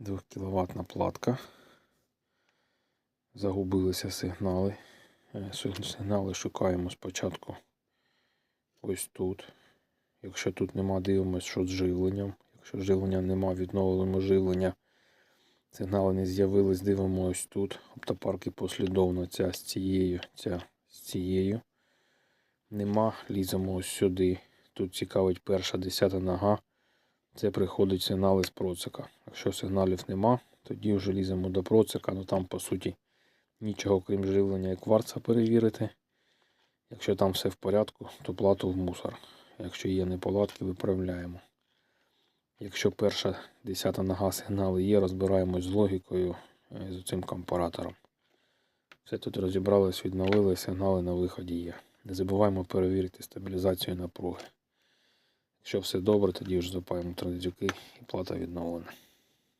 2 кВт платка. Загубилися сигнали. Е, Сигнали шукаємо спочатку ось тут. Якщо тут нема, дивимось, що з живленням. Якщо живлення нема, відновлюємо живлення. Сигнали не з'явились, дивимо ось тут. Оптопарки послідовно ця з цією, ця з цією. Нема, ліземо ось сюди. Тут цікавить перша десята нога. Це приходить сигнали з процика. Якщо сигналів нема, тоді вже ліземо до процика. Ну там по суті нічого крім живлення і кварца перевірити. Якщо там все в порядку, то плату в мусор. Якщо є неполадки, виправляємо. Якщо перша десята нога сигнали є, розбираємось з логікою е, з цим компаратором. Все тут розібрались, відновили, сигнали на виході є. Не забуваємо перевірити стабілізацію напруги. Якщо все добре, тоді вже запаємо транзюки і плата відновлена.